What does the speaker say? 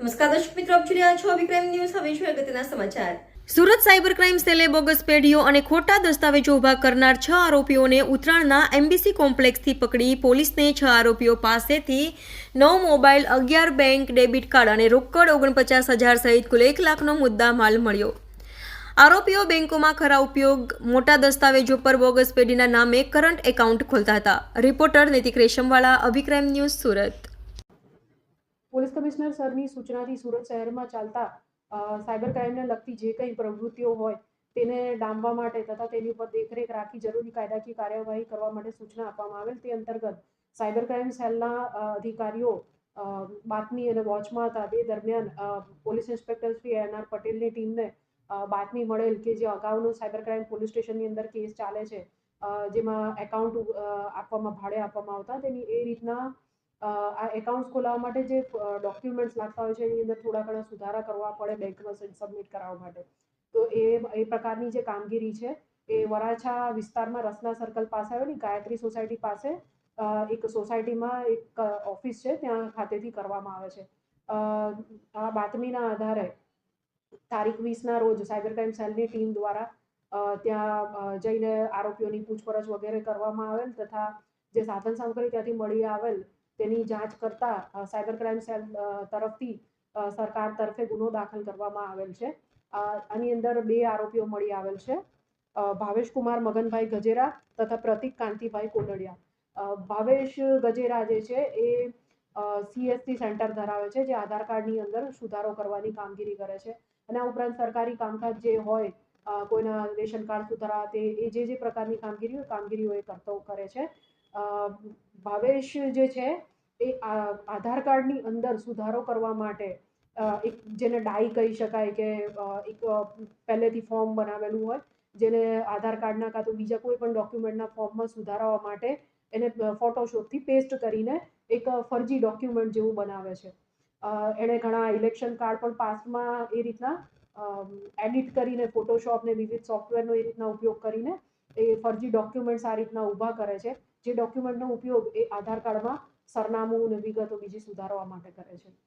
નમસ્કાર દર્શક મિત્રો, આપ જોઈ રહ્યા છો વિક્રમ ન્યૂઝ. હવે છે અગત્યના સમાચાર. સુરત સાયબર ક્રાઇમ સેલે બોગસ પેઢીઓ અને ખોટા દસ્તાવેજો ઊભા કરનાર છ આરોપીઓને ઉત્તરાયણના એમબીસી કોમ્પ્લેક્સથી પકડી પોલીસને છ આરોપીઓ પાસેથી નવ મોબાઈલ, અગિયાર બેંક, ડેબિટ કાર્ડ અને રોકડ ઓગણપચાસ હજાર સહિત કુલ એક લાખનો મુદ્દા માલ મળ્યો. આરોપીઓ બેંકોમાં ખરા ઉપયોગ, મોટા દસ્તાવેજો પર બોગસ પેઢીના નામે કરંટ એકાઉન્ટ ખોલતા હતા. Reporter Naitik Reshamwala Abhi crime news Surat. Police commissioner સરની સૂચનાથી સુરત શહેરમાં ચાલતા સાયબર ક્રાઇમને લગતી જે કંઈ પ્રવૃત્તિઓ હોય તેને ડામવા માટે તથા તેની ઉપર દેખરેખ રાખી જરૂરી કાયદાકીય કાર્યવાહી કરવા માટે સૂચના આપવામાં આવેલ તે અંતર્ગત સાયબર ક્રાઇમ સેલના અધિકારીઓ બાતમી અને વોચમાં હતા. તે દરમિયાન police inspector Shri N R પટેલની ટીમને બાતમી મળેલ કે જે અગાઉનો સાયબર ક્રાઇમ પોલીસ સ્ટેશનની અંદર કેસ ચાલે છે જેમાં એકાઉન્ટ આપવામાં, ભાડે આપવામાં આવતા તેની એ રીતના આ એકાઉન્ટ્સ ખોલાવવા માટે જે ડોક્યુમેન્ટ્સ લાગતા હોય છે, એની અંદર થોડા ઘણા સુધારા કરવા પડે બેંકમાં સબમિટ કરાવવા માટે. તો એ એ પ્રકારની જે કામગીરી છે, એ વરાછા વિસ્તારમાં રસના સર્કલ પાસે આવેલી, ગાયત્રી સોસાયટી પાસે એક સોસાયટીમાં એક ઓફિસ છે, ત્યાં ખાતેથી કરવામાં આવે છે. આ બાતમીના આધારે તારીખ વીસના રોજ સાયબર ક્રાઇમ સેલની ટીમ દ્વારા ત્યાં જઈને આરોપીઓની પૂછપરછ વગેરે કરવામાં આવેલ તથા જે સાધન સામગ્રી ત્યાંથી મળી આવેલ તેની જાંચ કરતા સાયબર ક્રાઇમ સેલ તરફથી સરકાર તરફે ગુનો દાખલ કરવામાં આવેલ છે. આની અંદર બે આરોપીઓ મળી આવેલ છે. ભાવેશ કુમાર, મગનભાઈ ગજેરા તથા પ્રતિક કાંતિભાઈ કોલડિયા ભાવેશ ગજેરા જે છે એ સીએસસી સેન્ટર ધરાવે છે, જે આધાર કાર્ડની અંદર સુધારો કરવાની કામગીરી કરે છે. અને આ ઉપરાંત સરકારી કામકાજ જે હોય કોઈના રેશન કાર્ડ સુધારા, તે, એ જે જે પ્રકારની કામગીરી હોય કામગીરીઓ એ કરતો, કરે છે. ભાવેશ જે છે, એ આધાર કાર્ડની અંદર સુધારો કરવા માટે એક, જેને ડાઈ કહી શકાય કે એક પહેલેથી ફોર્મ બનાવેલું હોય, જેને આધાર કાર્ડના કાં તો બીજા કોઈ પણ ડોક્યુમેન્ટના ફોર્મમાં સુધારવા માટે એને ફોટોશોપથી પેસ્ટ કરીને એક ફરજી ડોક્યુમેન્ટ જેવું બનાવે છે. એણે ઘણા ઇલેક્શન કાર્ડ પણ પાસ્ટમાં એ રીતના એડિટ કરીને ફોટોશોપ ને વિવિધ સોફ્ટવેરનો એ રીતના ઉપયોગ કરીને એ ફરજી ડોક્યુમેન્ટ્સ આ રીતના ઊભા કરે છે. જે ડોક્યુમેન્ટનો ઉપયોગ એ આધાર કાર્ડમાં સરનામું અને વિગતો બીજી સુધારવા માટે કરે છે.